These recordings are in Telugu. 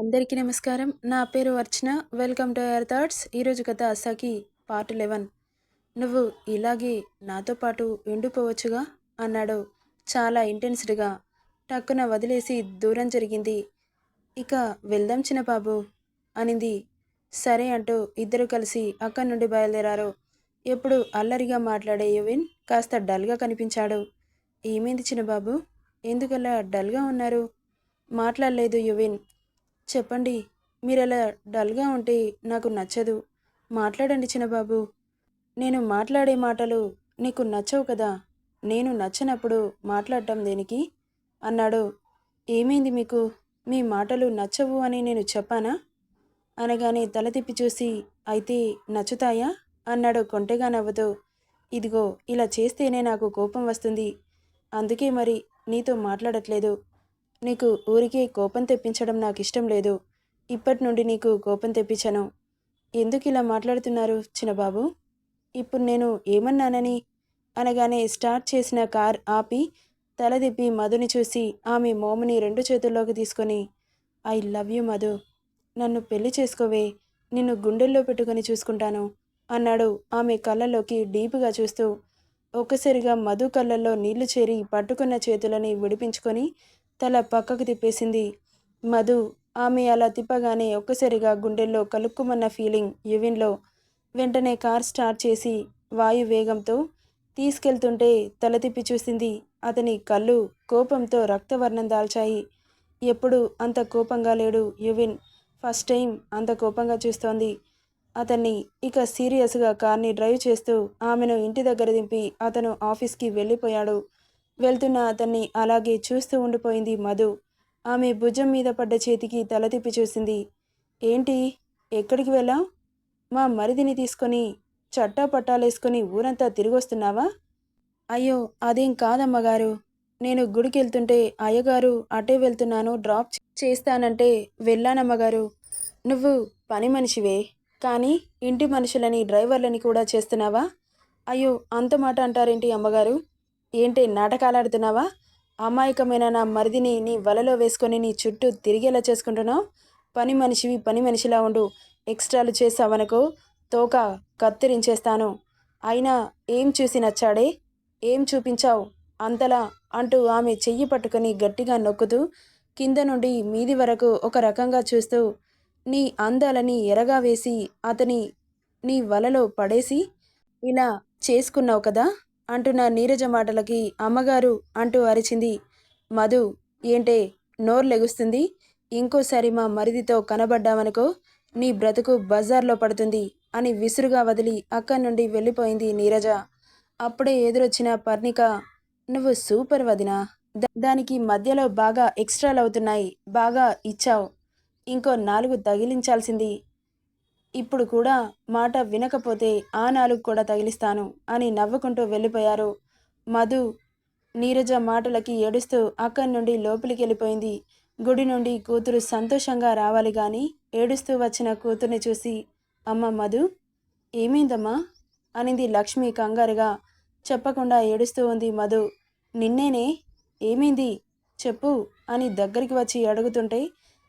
అందరికీ నమస్కారం. నా పేరు Archana. Welcome to air thoughts. ఈరోజు కథ అసాకి పార్ట్ లెవెన్. నువ్వు ఇలాగే నాతో పాటు ఎండిపోవచ్చుగా అన్నాడు చాలా ఇంటెన్స్డ్గా టక్కున వదిలేసి దూరం జరిగింది. ఇక వెళ్దాం చిన్న బాబు అనింది. సరే అంటూ ఇద్దరు కలిసి అక్కడి నుండి బయలుదేరారు. ఎప్పుడు అల్లరిగా మాట్లాడే యువిన్ కాస్త డల్గా కనిపించాడు. ఏమైంది చిన్నబాబు? ఎందుకలా డల్గా ఉన్నారు? మాట్లాడలేదు యువిన్. చెప్పండి. మీరు అలా డల్గా ఉంటే నాకు నచ్చదు. మాట్లాడండి చిన్నబాబు. నేను మాట్లాడే మాటలు నీకు నచ్చవు కదా. నేను నచ్చనప్పుడు మాట్లాడటం దేనికి? అన్నాడు. ఏమైంది మీకు? మీ మాటలు నచ్చవు అని నేను చెప్పానా? అనగానే తల తిప్పి చూసి అయితే నచ్చుతాయా? అన్నాడు కొంటెగా నవ్వుతూ. ఇదిగో ఇలా చేస్తేనే నాకు కోపం వస్తుంది. అందుకే మరి నీతో మాట్లాడట్లేదు. నీకు ఊరికే కోపం తెప్పించడం నాకు ఇష్టం లేదు. ఇప్పటి నుండి నీకు కోపం తెప్పించను. ఎందుకు ఇలా మాట్లాడుతున్నారు చిన్నబాబు? ఇప్పుడు నేను ఏమన్నానని? అనగానే స్టార్ట్ చేసిన కార్ ఆపి తలదిప్పి మధుని చూసి ఆమె మోముని రెండు చేతుల్లోకి తీసుకొని ఐ లవ్ యూ మధు. నన్ను పెళ్ళి చేసుకోవే. నిన్ను గుండెల్లో పెట్టుకొని చూసుకుంటాను అన్నాడు ఆమె కళ్ళలోకి డీప్గా చూస్తూ. ఒక్కసారిగా మధు కళ్ళల్లో నీళ్ళు చేరి పట్టుకున్న చేతులని విడిపించుకొని తల పక్కకు తిప్పేసింది. మధు ఆమె అలా తిప్పగానే ఒక్కసారిగా గుండెల్లో కలుక్కుమన్న ఫీలింగ్ యువిన్లో వెంటనే కార్ స్టార్ట్ చేసి వాయు వేగంతో తీసుకెళ్తుంటే తల తిప్పి చూసింది అతని కళ్ళు కోపంతో రక్తవర్ణం దాల్చాయి. ఎప్పుడు అంత కోపంగా లేడు యువిన్. ఫస్ట్ టైం అంత కోపంగా చూస్తోంది. అతన్ని ఇక సీరియస్గా కార్ని డ్రైవ్ చేస్తూ ఆమెను ఇంటి దగ్గర దింపి అతను ఆఫీస్కి వెళ్ళిపోయాడు. వెళ్తున్న అతన్ని అలాగే చూస్తూ ఉండిపోయింది మధు. ఆమె భుజం మీద పడ్డ చేతికి తల తిప్పి చూసింది. ఏంటి? ఎక్కడికి వెళ్ళాం మా మరిదిని తీసుకొని చట్టా పట్టాలేసుకొని ఊరంతా తిరిగొస్తున్నావా? అయ్యో అదేం కాదమ్మగారు. నేను గుడికి వెళ్తుంటే అయ్యగారు అటే వెళ్తున్నాను డ్రాప్ చేస్తానంటే వెళ్ళానమ్మగారు. నువ్వు పని మనిషివే. కానీ ఇంటి మనుషులని డ్రైవర్లని కూడా చేస్తున్నావా? అయ్యో అంత మాట అంటారేంటి అమ్మగారు? ఏంటి నాటకాలాడుతున్నావా అమాయకమైన నా మరిదిని నీ వలలో వేసుకొని నీ చుట్టూ తిరిగేలా చేసుకుంటున్నావు? పని మనిషివి పని మనిషిలా ఉండు. ఎక్స్ట్రాలు చేసావనుకో తోక కత్తిరించేస్తాను. అయినా ఏం చూసి నచ్చాడే? ఏం చూపించావు? అంతలా అంటూ ఆమె చెయ్యి పట్టుకొని గట్టిగా నొక్కుతూ కింద నుండి మీది వరకు ఒక రకంగా చూస్తూ నీ అందాలని ఎరగా వేసి అతని నీ వలలో పడేసి ఇలా చేసుకున్నావు కదా? అంటున్న నీరజ మాటలకి అమ్మగారు అంటూ అరిచింది. మధు ఏంటే? నోరు లెగుస్తుంది. ఇంకోసారి మా మరిదితో కనబడ్డామనుకో నీ బ్రతుకు బజార్లో పడుతుంది అని విసురుగా వదిలి అక్కడి నుండి వెళ్ళిపోయింది నీరజ. అప్పుడే ఎదురొచ్చిన పర్ణిక నువ్వు సూపర్ వదినా. దా- దానికి మధ్యలో బాగా ఎక్స్ట్రాలు అవుతున్నాయి. బాగా ఇచ్చావు. ఇంకో నాలుగు తగిలించాల్సింది. ఇప్పుడు కూడా మాట వినకపోతే ఆ నాలుగు కూడా తగిలిస్తాను అని నవ్వుకుంటూ వెళ్ళిపోయారు. మధు నీరజ మాటలకి ఏడుస్తూ అక్కడి నుండి లోపలికి వెళ్ళిపోయింది. గుడి నుండి కూతురు సంతోషంగా రావాలి కానీ ఏడుస్తూ వచ్చిన కూతుర్ని చూసి అమ్మ మధు ఏమైందమ్మా? అనింది లక్ష్మి కంగారుగా. చెప్పకుండా ఏడుస్తూ ఉంది మధు. నిన్నేనే? ఏమైంది? చెప్పు అని దగ్గరికి వచ్చి అడుగుతుంటే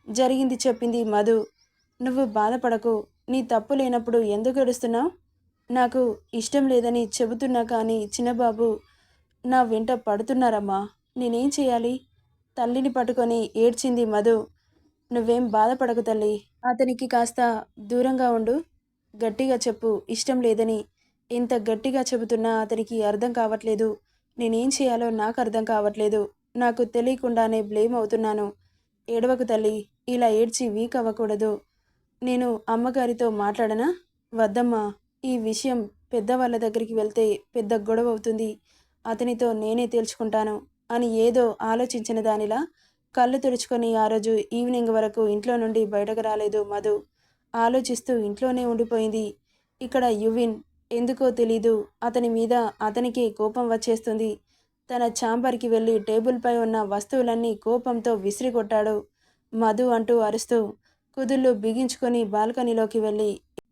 జరిగింది చెప్పింది మధు. నువ్వు బాధపడకు నీ తప్పు లేనప్పుడు ఎందుకు ఏడుస్తున్నావు? నాకు ఇష్టం లేదని చెబుతున్నా కానీ చిన్నబాబు నా వెంట పడుతున్నారమ్మా. నేనేం చేయాలి? తల్లిని పట్టుకొని ఏడ్చింది మధు. నువ్వేం బాధపడకు తల్లి. అతనికి కాస్త దూరంగా ఉండు. గట్టిగా చెప్పు. ఇష్టం లేదని. ఇంత గట్టిగా చెబుతున్నా అతనికి అర్థం కావట్లేదు. నేనేం చేయాలో నాకు అర్థం కావట్లేదు. నాకు తెలియకుండానే బ్లేమ్ అవుతున్నాను. ఏడవకు తల్లి. ఇలా ఏడ్చి వీక్ అవ్వకూడదు. నేను అమ్మగారితో మాట్లాడనా? వద్దమ్మా ఈ విషయం పెద్దవాళ్ళ దగ్గరికి వెళ్తే పెద్ద గొడవ అవుతుంది. అతనితో నేనే తేల్చుకుంటాను అని ఏదో ఆలోచించిన దానిలా కళ్ళు తుడుచుకొని ఆ రోజు ఈవినింగ్ వరకు ఇంట్లో నుండి బయటకు రాలేదు మధు. ఆలోచిస్తూ ఇంట్లోనే ఉండిపోయింది. ఇక్కడ యువిన్ ఎందుకో తెలీదు. అతని మీద అతనికి కోపం వచ్చేస్తుంది. తన ఛాంబర్కి వెళ్ళి టేబుల్పై ఉన్న వస్తువులన్నీ కోపంతో విసిరికొట్టాడు మధు అంటూ అరుస్తూ కుదుళ్ళు బిగించుకొని బాల్కనీలోకి వెళ్ళి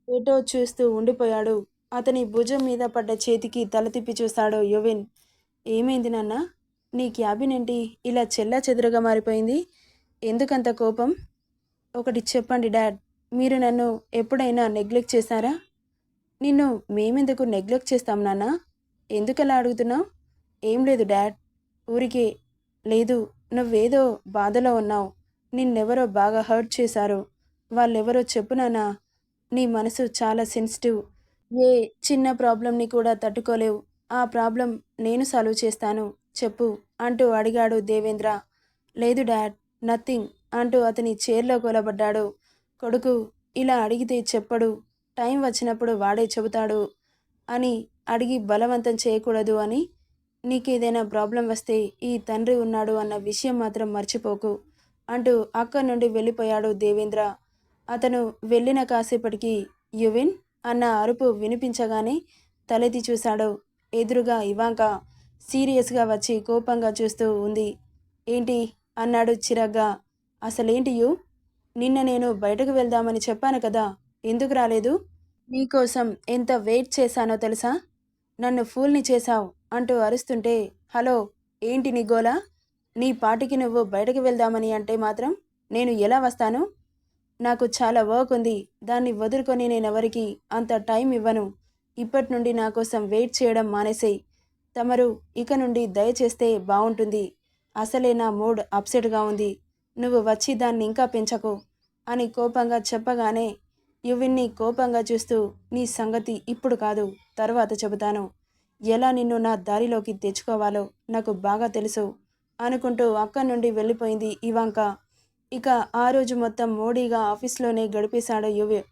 ఏటో చూస్తూ ఉండిపోయాడు. అతని భుజం మీద పడ్డ చేతికి తల తిప్పి చూశాడు యువిన్. ఏమైంది నాన్న? నీ క్యాబిన్ ఏంటి? ఇలా చెల్లా చెదురుగా మారిపోయింది. ఎందుకంత కోపం? ఒకటి చెప్పండి డాడ్. మీరు నన్ను ఎప్పుడైనా నెగ్లెక్ట్ చేశారా? నిన్ను మేమెందుకు నెగ్లెక్ట్ చేస్తాం నాన్న? ఎందుకలా అడుగుతున్నావు? ఏం లేదు డాడ్. ఊరికే లేదు నువ్వేదో బాధలో ఉన్నావు. నిన్నెవరో బాగా హర్ట్ చేశారు. వాళ్ళెవరో చెప్పునానా? నీ మనసు చాలా సెన్సిటివ్. ఏ చిన్న ప్రాబ్లంని కూడా తట్టుకోలేవు. ఆ ప్రాబ్లం నేను సాల్వ్ చేస్తాను. చెప్పు అంటూ అడిగాడు దేవేంద్ర. లేదు డాడ్ నథింగ్ అంటూ అతని చైర్లో కొలబడ్డాడు. కొడుకు ఇలా అడిగితే చెప్పడు. టైం వచ్చినప్పుడు వాడే చెబుతాడు అని అడిగి బలవంతం చేయకూడదు అని నీకేదైనా ప్రాబ్లం వస్తే ఈ తండ్రి ఉన్నాడు అన్న విషయం మాత్రం మర్చిపోకు. అంటూ అక్కడి నుండి వెళ్ళిపోయాడు దేవేంద్ర. అతను వెళ్ళిన కాసేపటికి యువిన్ అన్న అరుపు వినిపించగానే తలెత్తి చూశాడు. ఎదురుగా ఇవాంక సీరియస్గా వచ్చి కోపంగా చూస్తూ ఉంది. ఏంటి? అన్నాడు చిరగ్గా. అసలేంటి యు? నిన్న నేను బయటకు వెళ్దామని చెప్పాను కదా. ఎందుకు రాలేదు? నీకోసం ఎంత వెయిట్ చేశానో తెలుసా? నన్ను ఫూల్ని చేశావు అంటూ అరుస్తుంటే హలో ఏంటి నీ గోలా? నీ పాటికి నువ్వు బయటకు వెళ్దామని అంటే మాత్రం నేను ఎలా వస్తాను? నాకు చాలా వర్క్ ఉంది. దాన్ని వదులుకొని నేనెవరికి అంత టైం ఇవ్వను. ఇప్పటి నుండి నా కోసం వెయిట్ చేయడం మానేసేయి. తమరు ఇక నుండి దయచేస్తే బాగుంటుంది అసలే నా మూడ్ అప్సెట్గా ఉంది. నువ్వు వచ్చి దాన్ని ఇంకా పెంచకు అని కోపంగా చెప్పగానే యువిన్ని కోపంగా చూస్తూ నీ సంగతి ఇప్పుడు కాదు తర్వాత చెబుతాను. ఎలా నిన్ను నా దారిలోకి తెచ్చుకోవాలో నాకు బాగా తెలుసు. అనుకుంటూ అక్కడి నుండి వెళ్ళిపోయింది ఇవాంక. ఇక ఆ రోజు మొత్తం మోడీగా ఆఫీస్లోనే గడిపేశాడు యువి.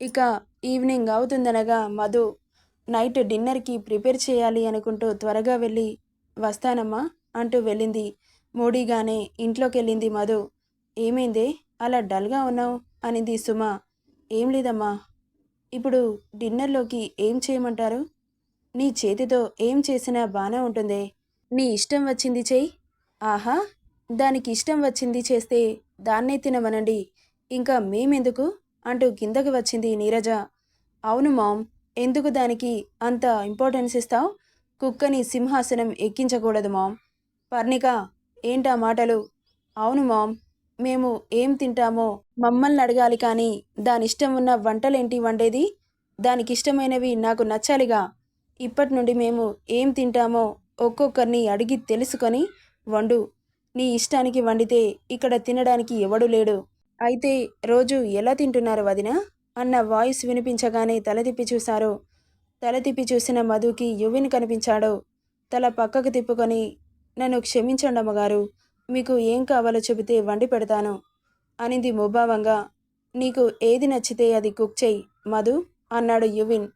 ఇక ఈవినింగ్ అవుతుందనగా మధు నైట్ డిన్నర్కి ప్రిపేర్ చేయాలి అనుకుంటూ త్వరగా వెళ్ళి వస్తానమ్మా అంటూ వెళ్ళింది. మోడీగానే ఇంట్లోకి వెళ్ళింది మధు. ఏమైందే? అలా డల్గా ఉన్నావు? అనింది సుమ. ఏం లేదమ్మా. ఇప్పుడు డిన్నర్లోకి ఏం చేయమంటారు? నీ చేతితో ఏం చేసినా బాగానే ఉంటుందే. నీ ఇష్టం వచ్చింది చెయ్యి. ఆహా దానికి ఇష్టం వచ్చింది చేస్తే దాన్నే తినమనండి. ఇంకా మేమెందుకు? అంటూ కిందకి వచ్చింది నీరజ. అవును మామ్ ఎందుకు దానికి అంత ఇంపార్టెన్స్ ఇస్తావు? కుక్కని సింహాసనం ఎక్కించకూడదు మామ్. పర్ణిక ఏంటా మాటలు? అవును మామ్ మేము ఏం తింటామో మమ్మల్ని అడగాలి కానీ దాని ఇష్టం ఉన్న వంటలేంటి వండేది? దానికి ఇష్టమైనవి నాకు నచ్చాలిగా. ఇప్పటి నుండి మేము ఏం తింటామో ఒక్కొక్కరిని అడిగి తెలుసుకొని వండు నీ ఇష్టానికి వండితే ఇక్కడ తినడానికి ఎవడు లేడు. అయితే రోజు ఎలా తింటున్నారు వదిన అన్న వాయిస్ వినిపించగానే తల తిప్పి చూశారు. తల తిప్పి చూసిన మధుకి యువిని కనిపించాడు. తల పక్కకు తిప్పుకొని నన్ను క్షమించండి అమ్మగారు మీకు ఏం కావాలో చెబితే వండి పెడతాను అనింది ముభావంగా. నీకు ఏది నచ్చితే అది కుక్ చెయ్యి మధు అన్నాడు యువిన్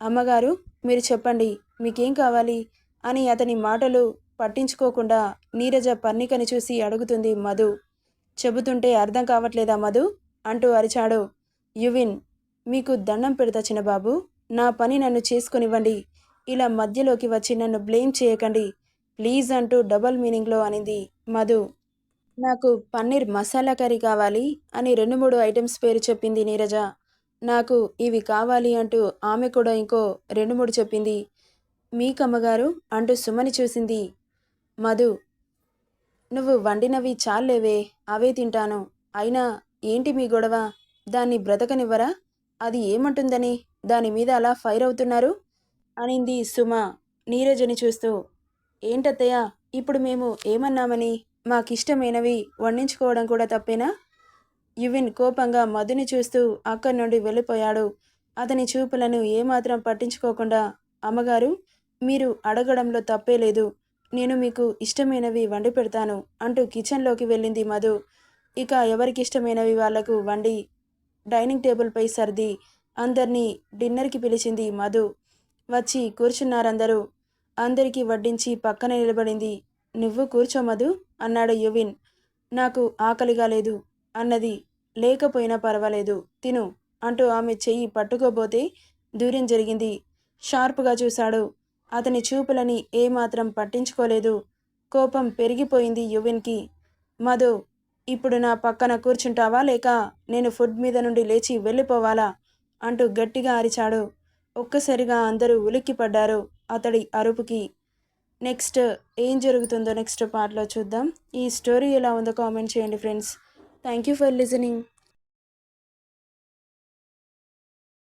అమ్మగారు మీరు చెప్పండి మీకేం కావాలి? అని అతని మాటలు పట్టించుకోకుండా నీరజ పర్ణికని చూసి అడుగుతుంది మధు. చెబుతుంటే అర్థం కావట్లేదా మధు? అంటూ అరిచాడు. యువిన్ మీకు దండం పెడతా చిన్నబాబు. నా పని నన్ను చేసుకునివ్వండి. ఇలా మధ్యలోకి వచ్చి నన్ను బ్లేమ్ చేయకండి. ప్లీజ్ అంటూ డబల్ మీనింగ్లో అనింది మధు. నాకు పన్నీర్ మసాలా కర్రీ కావాలి అని రెండు మూడు ఐటమ్స్ పేరు చెప్పింది నీరజ. నాకు ఇవి కావాలి అంటూ ఆమె కూడా ఇంకో రెండు మూడు చెప్పింది. మీకమ్మగారు అంటూ సుమని చూసింది. మధు నువ్వు వండినవి చాలేవే అవే తింటాను. అయినా ఏంటి మీ గొడవ? దాన్ని బ్రతకనివ్వరా? అది ఏమంటుందని? దాని మీద అలా ఫైర్ అవుతున్నారు? అనింది సుమ నీరజని చూస్తూ. ఏంటత్తయ్య ఇప్పుడు మేము ఏమన్నామని? మాకిష్టమైనవి వండించుకోవడం కూడా తప్పేనా? యువిన్ కోపంగా మధుని చూస్తూ అక్కడి నుండి వెళ్ళిపోయాడు. అతని చూపులను ఏమాత్రం పట్టించుకోకుండా అమ్మగారు మీరు అడగడంలో తప్పే లేదు. నేను మీకు ఇష్టమైనవి వండి పెడతాను అంటూ కిచెన్లోకి వెళ్ళింది మధు. ఇక ఎవరికి ఇష్టమైనవి వాళ్ళకు వండి డైనింగ్ టేబుల్పై సర్ది అందరినీ డిన్నర్కి పిలిచింది మధు. వచ్చి కూర్చున్నారందరూ. అందరికీ వడ్డించి పక్కన నిలబడింది. నువ్వు కూర్చో మధు అన్నాడు యువిన్. నాకు ఆకలిగా లేదు అన్నది. లేకపోయినా పర్వాలేదు తిను అంటూ ఆమె చెయ్యి పట్టుకోబోతే దూరం జరిగింది. షార్ప్గా చూశాడు. అతని చూపులని ఏమాత్రం పట్టించుకోలేదు. కోపం పెరిగిపోయింది యువిన్కి. మధు ఇప్పుడు నా పక్కన కూర్చుంటావా లేక నేను ఫుడ్ మీద నుండి లేచి వెళ్ళిపోవాలా? అంటూ గట్టిగా అరిచాడు. ఒక్కసారిగా అందరూ ఉలిక్కిపడ్డారు అతడి అరుపుకి. నెక్స్ట్ ఏం జరుగుతుందో నెక్స్ట్ పార్ట్లో చూద్దాం. ఈ స్టోరీ ఎలా ఉందో కామెంట్ చేయండి friends. Thank you for listening.